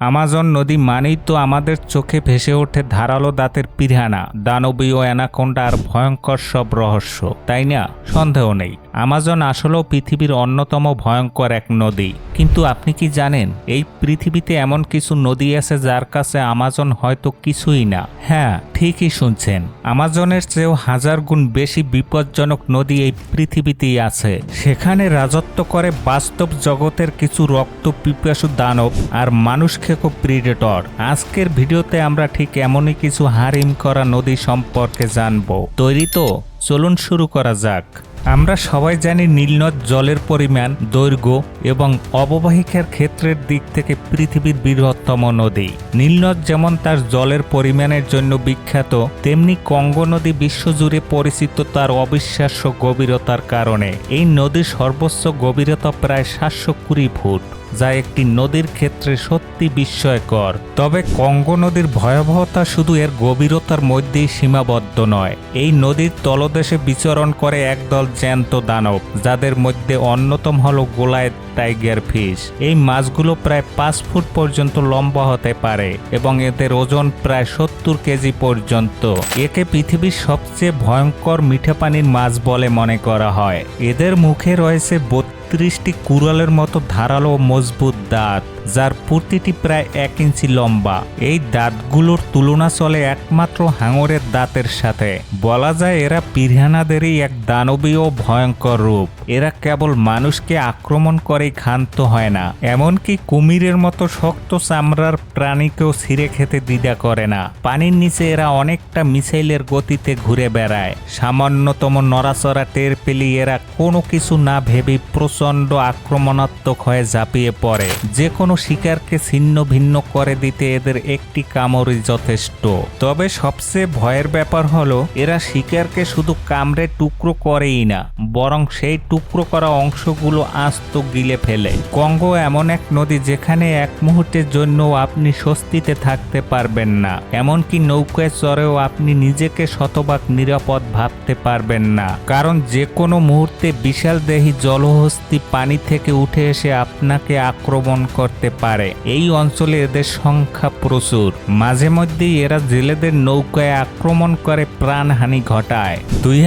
Amazon নদী মানেই তো আমাদের চোখে ভেসে ওঠে ধারালো দাঁতের পিরানা দানবীয় অ্যানাকোন্ডা আর ভয়ঙ্কর সব রহস্য, তাই না? সন্দেহ নেই। আমাজন আসলেও পৃথিবীর অন্যতম ভয়ঙ্কর এক নদী। কিন্তু আপনি কি জানেন, এই পৃথিবীতে এমন কিছু নদী আছে যার কাছে আমাজন হয়তো কিছুই না? হ্যাঁ ঠিকই শুনছেন। আমাজনের চেয়েও হাজার গুণ বেশি বিপজ্জনক নদী এই পৃথিবীতেই আছে। সেখানে রাজত্ব করে বাস্তব জগতের কিছু রক্ত পিপাসু দানব আর মানুষ খেকো প্রিডেটর। আজকের ভিডিওতে আমরা ঠিক এমনই কিছু হারিম করা নদী সম্পর্কে জানব। তৈরি তো? চলুন শুরু করা যাক। আমরা সবাই জানি নীলনদ জলের পরিমাণ, দৈর্ঘ্য এবং অববাহিকার ক্ষেত্রের দিক থেকে পৃথিবীর বৃহত্তম নদী। নীলনদ যেমন তার জলের পরিমাণের জন্য বিখ্যাত, তেমনি কঙ্গো নদী বিশ্বজুড়ে পরিচিত তার অবিশ্বাস্য গভীরতার কারণে। এই নদীর সর্বোচ্চ গভীরতা প্রায় সাতশো কুড়ি ফুট। যা একটি নদীর ক্ষেত্রে সত্যি বিস্ময়কর। তবে কঙ্গো নদীর ভয়াবহতা শুধু এর গভীরতার মধ্যেই সীমাবদ্ধ নয়। এই নদীর তলদেশে বিচরণ করে একদল জ্যান্ত দানব, যাদের মধ্যে অন্যতম হল গোলায় টাইগার ফিশ। এই মাছগুলো প্রায় পাঁচ ফুট পর্যন্ত লম্বা হতে পারে এবং এদের ওজন প্রায় সত্তর কেজি পর্যন্ত। একে পৃথিবীর সবচেয়ে ভয়ঙ্কর মিঠে পানির মাছ বলে মনে করা হয়। এদের মুখে রয়েছে বত্রিশটি কুড়ালের মতো ধারালো মজবুত দাঁত। যার প্রতিটি প্রায় এক ইঞ্চি লম্বা। এই দাঁতগুলোর তুলনা চলে একমাত্র হাঙরের দাঁতের সাথে। বলা যায় এরা পিরহানাদেরই এক দানবীয় ভয়ঙ্কর রূপ। এরা কেবল মানুষকে আক্রমণ করেই ক্ষান্ত হয় না। এমনকি কুমিরের মতো শক্ত চামড়ার প্রাণীকেও ছিঁড়ে খেতে দ্বিধা করে না। পানির নিচে এরা অনেকটা মিসাইলের গতিতে ঘুরে বেড়ায়। সামান্যতম নড়াচড়া টের পেলি এরা কোনো কিছু না ভেবে প্রচণ্ড আক্রমণাত্মক হয়ে ঝাঁপিয়ে পড়ে। যে কোনো শিকারকে ছিন্ন ভিন্ন করে দিতে এদের একটি কামড়ই যথেষ্ট। তবে সবচেয়ে ভয়ের ব্যাপার হলো, এরা শিকারকে শুধু কামড়ে টুকরো করেই না, বরং সেই টুকরো করা অংশগুলো আস্ত গিলে ফেলে। কঙ্গো এমন এক নদী যেখানে এক মুহূর্তের জন্য আপনি স্বস্তিতে থাকতে পারবেন না, এমনকি নৌকায় চড়েও আপনি নিজেকে শতভাগ নিরাপদ ভাবতে পারবেন না। কারণ যে কোনো মুহূর্তে বিশাল দেহী জলহস্তি পানি থেকে উঠে এসে আপনাকে আক্রমণ করতে পারে। এই অঞ্চলে এদের সংখ্যা প্রচুর। মাঝে মধ্যেই এরা জেলেদের নৌকায় আক্রমণ করে, প্রাণহানি ঘটায়। দুই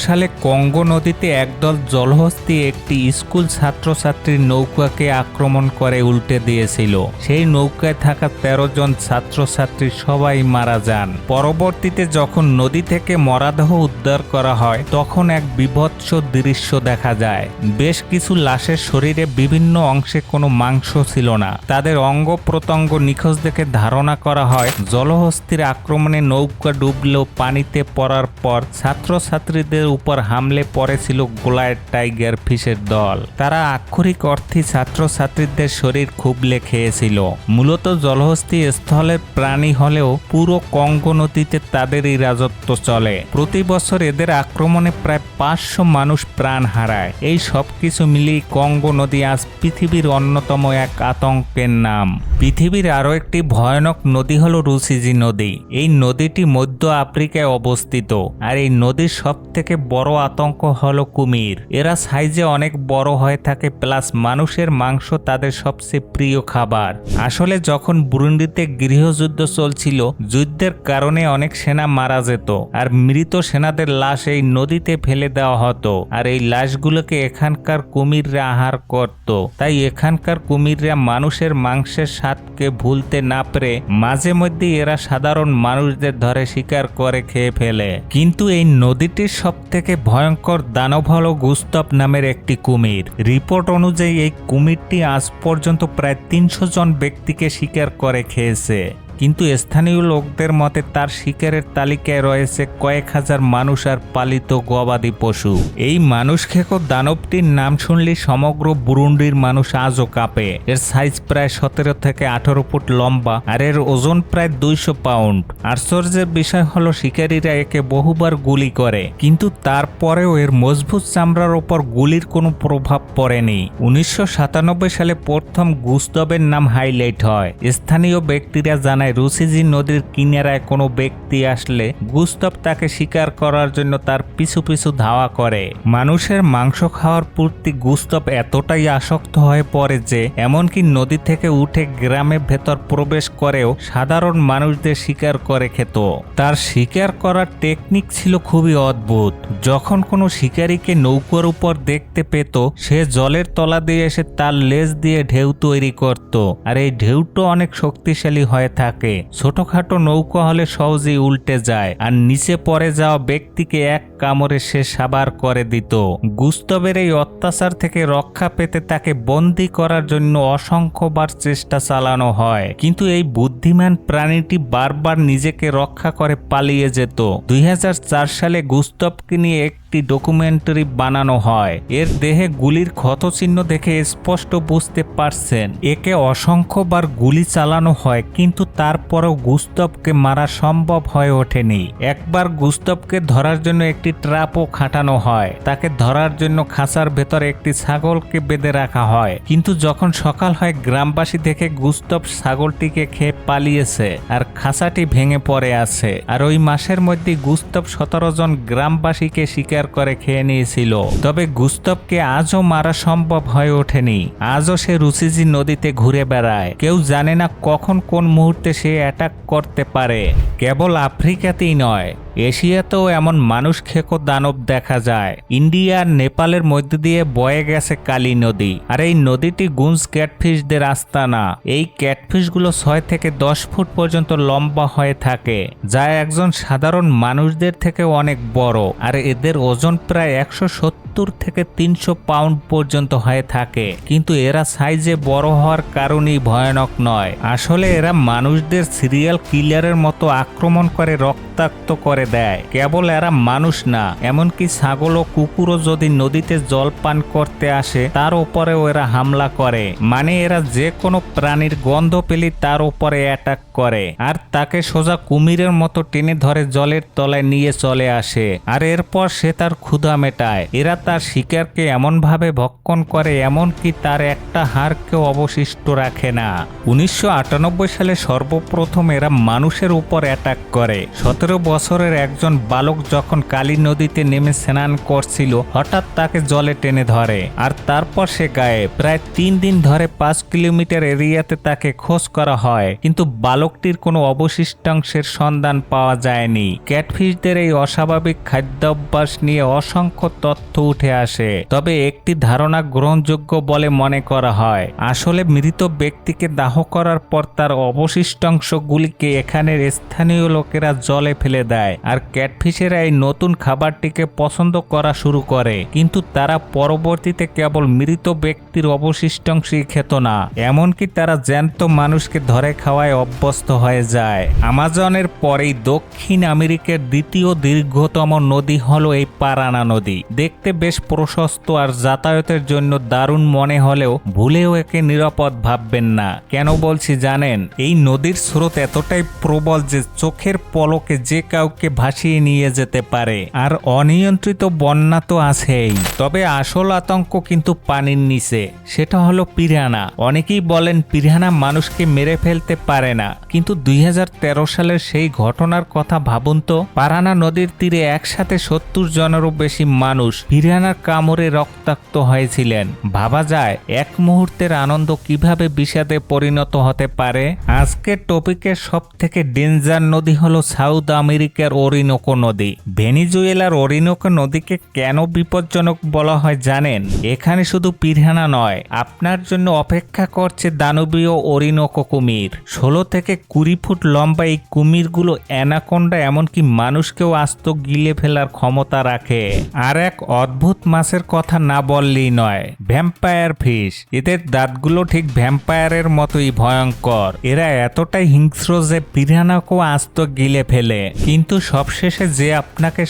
সালে কঙ্গো নদীতে একদল জলহস্তি একটি স্কুল ছাত্রছাত্রীর নৌকাকে আক্রমণ করে উল্টে দিয়েছিল। সেই নৌকায় থাকা তেরো জন ছাত্রছাত্রী সবাই মারা যান। পরবর্তীতে যখন নদী থেকে মরাদেহ উদ্ধার করা হয়, তখন এক বিভৎস দৃশ্য দেখা যায়। বেশ কিছু লাশের শরীরে বিভিন্ন অংশে কোনো মাংস ছিল না। তাদের অঙ্গ প্রত্যঙ্গ নিখোঁজ দেখে ধারণা করা হয়, জলহস্তির আক্রমণে নৌকা ডুবলেও পানিতে পড়ার পর ছাত্রছাত্রীদের উপর হামলে পড়েছিল গোলায় টাইগার ফিশের দল। তারা আক্ষরিক অর্থে ছাত্রছাত্রীদের শরীর খুবলে খেয়েছিল। মূলত জলহস্তি স্থলের প্রাণী হলেও পুরো কঙ্গো নদীতে তাদেরই রাজত্ব চলে। প্রতি বছর এদের আক্রমণে প্রায় পাঁচশো মানুষ প্রাণ হারায়। এই সব কিছু মিলিয়ে কঙ্গো নদী আজ পৃথিবীর অন্যতম এক আতঙ্কের নাম। পৃথিবীর আরও একটি ভয়ানক নদী হলো রুসিজি নদী। এই নদীটি মধ্য আফ্রিকায় অবস্থিত। আর এই নদীর সব থেকে বড় আতঙ্ক হলো কুমির। এরা সাইজে অনেক বড় হয়ে থাকে, প্লাস মানুষের মাংস তাদের সবচেয়ে প্রিয় খাবার। আসলে যখন বুরুন্ডিতে গৃহযুদ্ধ চলছিল, যুদ্ধের কারণে অনেক সেনা মারা যেত। আর মৃত সেনাদের লাশ এই নদীতে ফেলে দেওয়া হতো। আর এই লাশগুলোকে এখানকার কুমিররা আহার করত। তাই এখানকার কুমিররা মানুষের মাংসের স্বাদকে ভুলতে না পেরে মাঝে মধ্যে এরা সাধারণ মানুষদের ধরে শিকার করে খেয়ে ফেলে। কিন্তু এই নদীটির সব থেকে ভয়ঙ্কর দানব হল গুস্তব নামের একটি কুমির। রিপোর্ট অনুযায়ী এই কুমিরটি আজ পর্যন্ত প্রায় তিনশো জন ব্যক্তিকে শিকার করে খেয়েছে। কিন্তু স্থানীয় লোকদের মতে তার শিকারের তালিকায় রয়েছে কয়েক হাজার মানুষ আর পালিত গবাদি পশু। এই মানুষ খেকো দানবটির নাম শুনলে সমগ্র বুরুন্ডির মানুষ আজও কাঁপে। এর সাইজ প্রায় সতেরো থেকে আঠারো ফুট লম্বা আর এর ওজন প্রায় দুইশো পাউন্ড আশ্চর্যের বিষয় হলো শিকারীরা একে বহুবার গুলি করে, কিন্তু তারপরেও এর মজবুত চামড়ার ওপর গুলির কোনো প্রভাব পড়েনি। উনিশশো সাতানব্বই সালে প্রথম গুস্তবের নাম হাইলাইট হয়। স্থানীয় ব্যক্তিরা জানায় জানায় রুসিজি নদীর কিনারায় কোনো ব্যক্তি আসলে গুস্তব তাকে শিকার করার জন্য তার পিছু পিছু ধাওয়া করে। মানুষের মাংস খাওয়ার প্রতি গুস্তব এতটাই আসক্ত হয়ে পড়ে যে, এমনকি নদী থেকে উঠে গ্রামের ভেতর প্রবেশ করেও সাধারণ মানুষদের শিকার করে খেত। তার শিকার করার টেকনিক ছিল খুবই অদ্ভুত। যখন কোনো শিকারীকে নৌকার উপর দেখতে পেত, সে জলের তলা দিয়ে এসে তার লেজ দিয়ে ঢেউ তৈরি করত। আর এই ঢেউটা অনেক শক্তিশালী হয়ে থাকে। ছোটখাটো নৌকা হলে সহজেই উল্টে যায় আর নিচে পড়ে যাওয়া ব্যক্তিকে এক কামড়ে সে সাবার করে দিত। গুস্তবের এই অত্যাচার থেকে রক্ষা পেতে তাকে বন্দি করার জন্য অসংখ্যবার চেষ্টা চালানো হয়। কিন্তু এই বুদ্ধিমান প্রাণীটি বারবার নিজেকে রক্ষা করে পালিয়ে যেত। দুই হাজার চার সালে গুস্তবকে নিয়ে একটি ডকুমেন্টারি বানানো হয়। এর দেহে গুলির ক্ষতচিহ্ন দেখে স্পষ্ট বুঝতে পারছেন। একে অসংখ্যবার গুলি চালানো হয়, কিন্তু তারপরও গুস্তবকে মারা সম্ভব হয়ে ওঠেনি। একবার গুস্তবকে ধরার জন্য একটি ট্রাপও খাটানো হয়। তাকে ধরার জন্য খাঁচার ভেতরে একটি ছাগলকে বেঁধে রাখা হয়। কিন্তু যখন সকাল হয়, গ্রামবাসী দেখে গুস্তব ছাগলটিকে খেয়ে পালিয়েছে আর খাঁচাটি ভেঙে পড়ে আছে। আর ওই মাসের মধ্যে গুস্তব সতেরো জন গ্রামবাসীকে শিকার করে খেয়ে নিয়েছিল। তবে গুস্তবকে আজও মারা সম্ভব হয়ে ওঠেনি। আজও সে রুচিজি নদীতে ঘুরে বেড়ায়। কেউ জানে না কখন কোন মুহূর্তে সে অ্যাটাক করতে পারে। কেবল আফ্রিকাতেই নয় এশিয়াতেও এমন মানুষ খেকো দানব দেখা যায়। ইন্ডিয়া আর নেপালের মধ্যে দিয়ে বয়ে গেছে কালী নদী। আর এই নদীটি গুঞ্জ ক্যাটফিশদের আস্তানা। এই ক্যাটফিশগুলো ছয় থেকে দশ ফুট পর্যন্ত লম্বা হয়ে থাকে, যা একজন সাধারণ মানুষদের থেকে অনেক বড়। আর এদের ওজন প্রায় একশো সত্তর সত্তর থেকে তিনশো পাউন্ড পর্যন্ত হয়ে থাকে। কিন্তু এরা সাইজে বড় হওয়ার কারণেই ভয়ানক নয়। আসলে এরা মানুষদের সিরিয়াল কিলারের মতো আক্রমণ করে রক্তাক্ত করে দেয়। কেবল এরা মানুষ না, এমনকি ছাগল ও কুকুরও যদি নদীতে জল পান করতে আসে, তার উপরেও এরা হামলা করে। মানে এরা যে কোনো প্রাণীর গন্ধ পেলে তার উপরে অ্যাটাক করে। আর তাকে সোজা কুমিরের মতো টেনে ধরে জলের তলায় নিয়ে চলে আসে। আর এরপর সে তার ক্ষুধা মেটায়। এরা তার শিকারকে এমনভাবে ভক্ষণ করে এমনকি তার একটা হাড়কেও অবশিষ্ট রাখে না। উনিশশো আটানব্বই সালে সর্বপ্রথম এরা মানুষের উপর অ্যাটাক করে। সতেরো বছরের একজন বালক যখন কালী নদীতে নেমে স্নান করছিল, হঠাৎ তাকে জলে টেনে ধরে। আর তারপর সে গায়ে প্রায় তিন দিন ধরে পাঁচ কিলোমিটার এরিয়াতে তাকে খোঁজ করা হয়। কিন্তু বালকটির কোনো অবশিষ্টাংশের সন্ধান পাওয়া যায়নি। ক্যাটফিশদের এই অস্বাভাবিক খাদ্যাভ্যাস নিয়ে অসংখ্য তথ্য উঠে আসে। তবে একটি ধারণা গ্রহণযোগ্য বলে মনে করা হয়। আসলে মৃত ব্যক্তিকে দাহ করার পর তার অবশিষ্টাংশগুলিকে এখানের স্থানীয় লোকেরা জলে ফেলে দেয় আর ক্যাটফিশেরা এই নতুন খাবারটিকে পছন্দ করা শুরু করে। কিন্তু তারা পরবর্তীতে কেবল মৃত ব্যক্তির অবশিষ্টাংশই খেত না। এমনকি তারা জ্যান্ত মানুষকে ধরে খাওয়ায় অভ্যস্ত হয়ে যায়। আমাজনের পরেই দক্ষিণ আমেরিকার দ্বিতীয় দীর্ঘতম নদী হলো এই পারানা নদী। দেখতে বেশ প্রশস্ত আর যাতায়াতের জন্য দারুণ মনে হলেও ভুলেও একে নিরাপদ ভাববেন না। কেন বলছি জানেন? এই নদীর স্রোত এতটাই প্রবল যে চোখের পলকে যে কাউকে ভাসিয়ে নিয়ে যেতে পারে। আর অনিয়ন্ত্রিত বন্যা তো আছেই। তবে আসল আতঙ্ক কিন্তু পানির নিচে। সেটা হলো পিরানা। অনেকেই বলেন পিরানা মানুষকে মেরে ফেলতে পারে না। কিন্তু দুই হাজার তেরো সালের সেই ঘটনার কথা ভাবুন তো। পারানা নদীর তীরে একসাথে সত্তর জনেরও বেশি মানুষ পিরানার কামড়ে রক্তাক্ত হয়েছিলেন। ভাবা যায়, এক মুহূর্তের আনন্দ কীভাবে বিষাদে পরিণত হতে পারে? আজকের টপিকের সব থেকে ডেঞ্জার নদী হলো সাউথ আমেরিকার অরিনোকো নদী। ভেনিজুয়েলার অরিনোকো নদীকে কেন বিপজ্জনক বলা হয় জানেন? এখানে শুধু পিরহানা নয়, আপনার জন্য অপেক্ষা করছে দানবীয় অরিনোকো কুমির। ষোলো থেকে কুড়ি ফুট লম্বা এই কুমিরগুলো অ্যানাকোন্ডা এমনকি মানুষকেও আস্ত গিলে ফেলার ক্ষমতা রাখে। আর এক অদ্ভুত মাছের কথা না বললেই নয়। ভ্যাম্পায়ার ফিশ এদের দাঁতগুলো ঠিক ভ্যাম্পায়ারের মতোই ভয়ঙ্কর। এরা এতটাই হিংস্র যে পিরানাকেও আস্ত গিলে ফেলে। কিন্তু সবশেষে যে আপনাকে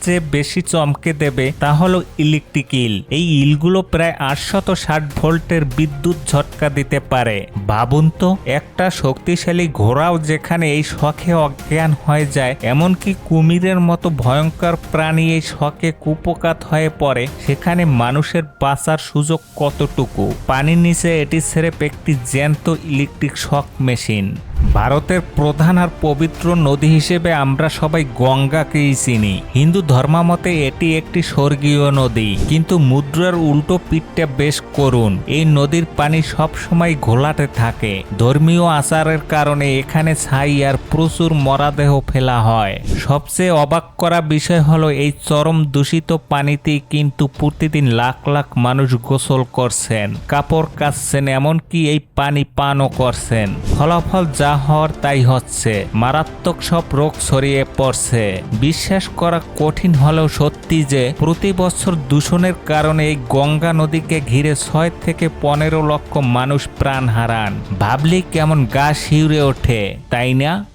সবচেয়ে বেশি চমকে দেবে তা হলো ইলেকট্রিক ইল। এই ইলগুলো প্রায় আটশত ষাট ভোল্টের বিদ্যুৎ ঝটকা দিতে পারে। ভাবুন তো, একটা শক্তিশালী ঘোড়াও যেখানে এই শখে অজ্ঞান হয়ে যায়, এমনকি কুমিরের মতো ভয়ঙ্কর প্রাণী এই শখে কুপকাত হয়ে পড়ে, সেখানে মানুষের বাঁচার সুযোগ কতটুকু? পানির নিচে এটি ছেড়ে একটি জ্যান্ত ইলেকট্রিক শক মেশিন। ভারতের প্রধান আর পবিত্র নদী হিসেবে আমরা সবাই গঙ্গাকেই চিনি। হিন্দু ধর্মামতে এটি একটি স্বর্গীয় নদী। কিন্তু মুদ্রার উল্টো পিঠটা বেশ করুন এই নদীর পানি সব সময় ঘোলাটে থাকে। ধর্মীয় আচারের কারণে এখানে ছাই আর প্রচুর মরাদেহ ফেলা হয়। সবচেয়ে অবাক করা বিষয় হলো এই চরম দূষিত পানিতেই কিন্তু প্রতিদিন লাখ লাখ মানুষ গোসল করছেন, কাপড় কাচছেন, এমনকি এই পানি পানও করছেন। ফলাফল যা হওয়ার তাই হচ্ছে। মারাত্মক সব রোগ ছড়িয়ে পড়ছে। বিশ্বাস করা কঠিন হলেও সত্যি যে, প্রতি বছর দূষণের কারণে এই গঙ্গা নদীকে ঘিরে ছয় থেকে পনেরো লক্ষ মানুষ প্রাণ হারান। ভাবলি কেমন গা শিউরে ওঠে, তাই না?